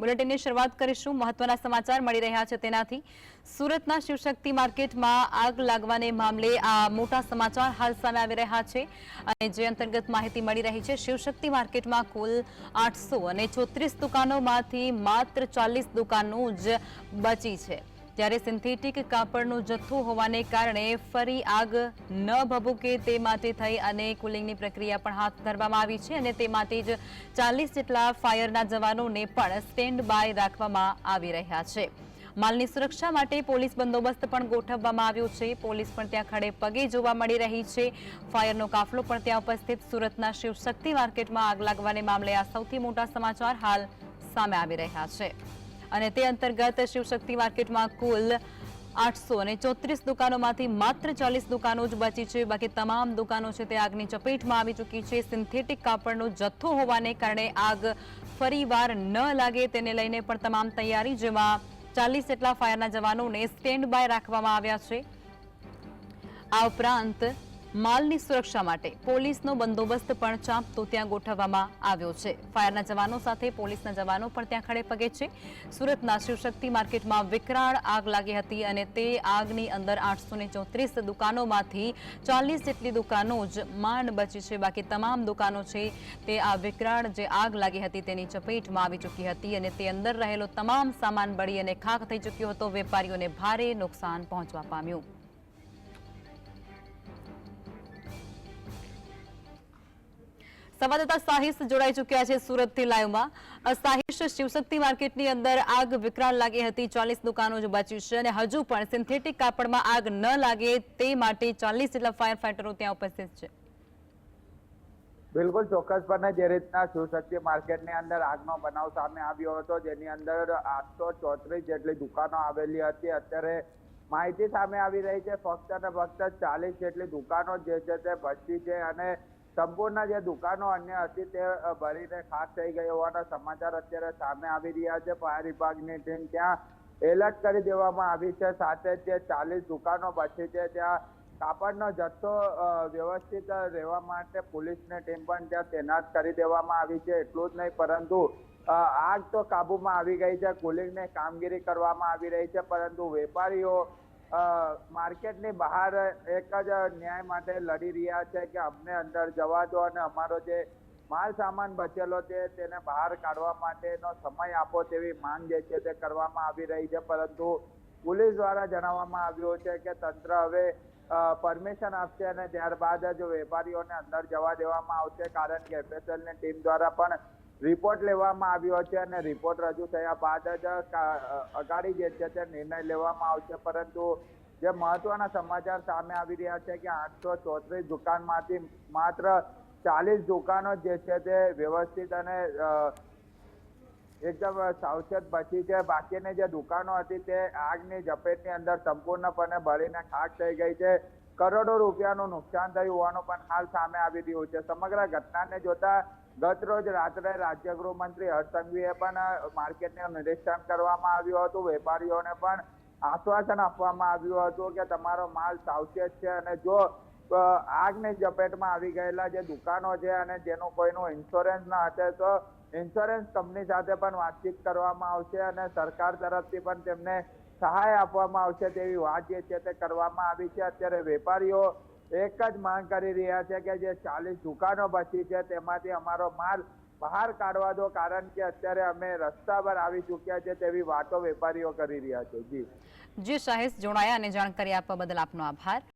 બુલેટિનની શરૂઆત કરીશું. મહત્વના સમાચાર મળી રહ્યા છે તેનાથી. સુરતના શિવશક્તિ માર્કેટમાં આગ લાગવાને મામલે આ મોટા સમાચાર હાલ સામે આવી રહ્યા છે અને જે અંતર્ગત માહિતી મળી રહી છે, શિવશક્તિ માર્કેટમાં કુલ આઠસો અને ચોત્રીસ દુકાનોમાંથી માત્ર ચાલીસ દુકાનો જ બચી છે. ત્યારે સિન્થેટિક કાપડનો જથ્થો હોવાને કારણે ફરી આગ ન ભભૂકે તે માટે થઈ અને કુલિંગની પ્રક્રિયા પણ હાથ ધરવામાં આવી છે અને તે માટે જ ચાલીસ જેટલા ફાયરના જવાનોને પણ સ્ટેન્ડ બાય રાખવામાં આવી રહ્યા છે. માલની સુરક્ષા માટે પોલીસ બંદોબસ્ત પણ ગોઠવવામાં આવ્યો છે. પોલીસ પણ ત્યાં ખડે પગે જોવા મળી રહી છે. ફાયરનો કાફલો પણ ત્યાં ઉપસ્થિત. સુરતના શિવશક્તિ માર્કેટમાં આગ લાગવાને મામલે આ સૌથી મોટા સમાચાર હાલ સામે આવી રહ્યા છે. અને તે અંતર્ગત શિવશક્તિ માર્કેટમાં કુલ આઠસો અને ચોત્રીસ દુકાનોમાંથી માત્ર ચાલીસ દુકાનો જ બચી છે. બાકી તમામ દુકાનો છે તે આગની ચપેટમાં આવી ચૂકી છે. સિન્થેટિક કાપડનો જથ્થો હોવાને કારણે આગ ફરીવાર ન લાગે તેને લઈને પણ તમામ તૈયારી, જેમાં ચાલીસ જેટલા ફાયરના જવાનોને સ્ટેન્ડ બાય રાખવામાં આવ્યા છે. આ ઉપરાંત માલની સુરક્ષા માટે પોલીસનો બંદોબસ્ત પણ ચાંપતો ત્યાં ગોઠવવામાં આવ્યો છે. ફાયરના જવાનો સાથે પોલીસના જવાનો પણ ત્યાં ખડે પગે છે. સુરતના શિવશક્તિ માર્કેટમાં વિકરાળ આગ લાગી હતી અને તે આગની અંદર આઠસો દુકાનોમાંથી ચાલીસ જેટલી દુકાનો જ માંડ બચી છે. બાકી તમામ દુકાનો છે તે આ વિકરાળ જે આગ લાગી હતી તેની ચપેટમાં આવી ચૂકી હતી અને તે અંદર રહેલો તમામ સામાન બળી અને ખાખ થઈ ચૂક્યો હતો. વેપારીઓને ભારે નુકસાન પહોંચવા પામ્યું. સંવાદદાતા સાહિસ જોડાઈ ચૂક્યા છે સુરતથી લાઈવમાં. સાહિસ, શિવશક્તિ માર્કેટની અંદર આગ વિકરાળ લાગી હતી. ચાલીસ દુકાનો જ બચી છે અને હજુ પણ સિન્થેટિક કાપડમાં આગ ન લાગે તે માટે ચાલીસ જેટલા ફાયર ફાઈટરો ત્યાં ઉપસ્થિત છે. બિલકુલ ચોક્કસપણે જે રીતના શિવશક્તિ માર્કેટની અંદર આગનો બનાવ સામે આવ્યો હતો, જેની અંદર આઠસો ચોત્રીસ જેટલી દુકાનો આવેલી હતી. અત્યારે માહિતી સામે આવી રહી છે, ફક્ત ને ફક્ત ચાલીસ જેટલી દુકાનો જે છે તે બચી છે અને સંપૂર્ણ જે દુકાનો અન્ય હતી તે ભરીને ખાક થઈ ગઈ હોવાના સમાચાર અત્યારે સામે આવી રહ્યા છે. ફાયર વિભાગની ટીમ ત્યાં એલર્ટ કરી દેવામાં આવી છે. સાથે જે ચાલીસ દુકાનો બચી છે, ત્યાં કાપડનો જથ્થો વ્યવસ્થિત રહેવા માટે પોલીસની ટીમ પણ ત્યાં તૈનાત કરી દેવામાં આવી છે. એટલું જ નહીં, પરંતુ આગ તો કાબુમાં આવી ગઈ છે. કુલિંગની કામગીરી કરવામાં આવી રહી છે, પરંતુ વેપારીઓ માર્કેટની બહાર એક જ ન્યાય માટે લડી રહ્યા છે કે અમને અંદર જવા દો અને અમારો જે માલ સામાન બચેલો છે તેને બહાર કાઢવા માટેનો સમય આપો તેવી માંગ જે છે તે કરવામાં આવી રહી છે. પરંતુ પોલીસ દ્વારા જણાવવામાં આવ્યું છે કે તંત્ર હવે પરમિશન આપશે અને ત્યારબાદ જ વેપારીઓને અંદર જવા દેવામાં આવશે. કારણ કે એફએસએલની ટીમ દ્વારા પણ રિપોર્ટ લેવામાં આવ્યો છે અને રિપોર્ટ રજૂ થયા બાદ જ અગાડી જે છે તે નિર્ણય લેવામાં આવશે. પરંતુ જે મહત્વના સમાચાર સામે આવી રહ્યા છે કે આઠસો ચોત્રીસ દુકાનમાંથી માત્ર ચાલીસ દુકાનો જે છે તે વ્યવસ્થિત અને એકદમ સાવચેત બચી છે બાકીની જે દુકાનો હતી તે આગની ઝપેટની અંદર સંપૂર્ણપણે બળીને ખાક થઈ ગઈ છે. કરોડો રૂપિયાનું નુકસાન થયું હોવાનું પણ હાલ સામે આવી રહ્યું છે. સમગ્ર ઘટનાને જોતા ગત રોજ રાત્રે રાજ્ય ગૃહમંત્રી હરસંઘવીએ સંઘવીએ પણ માર્કેટનું નિરીક્ષણ કરવામાં આવ્યું હતું. વેપારીઓને પણ આશ્વાસન આપવામાં આવ્યું હતું કે તમારો માલ સાવચેત છે અને જો આગની ઝપેટમાં આવી ગયેલા જે દુકાનો છે અને જેનું કોઈનું ઇન્સ્યોરન્સ ન હશે, તો ઇન્સ્યોરન્સ કંપની સાથે પણ વાતચીત કરવામાં આવશે અને સરકાર તરફથી પણ તેમને સહાય આપવામાં આવશે તેવી વાત જે છે તે કરવામાં આવી છે. અત્યારે વેપારીઓ એક જ માંગ કરી રહ્યા છે કે જે ચાલીસ દુકાનો બચી છે, તેમાંથી અમારો માલ બહાર કાઢવા દો, કારણ કે અત્યારે અમે રસ્તા પર આવી ચૂક્યા છે તેવી વાતો વેપારીઓ કરી રહ્યા છે. જી. જી, સાહેબ, જોડાયા અને જાણકારી આપવા બદલ આપનો આભાર.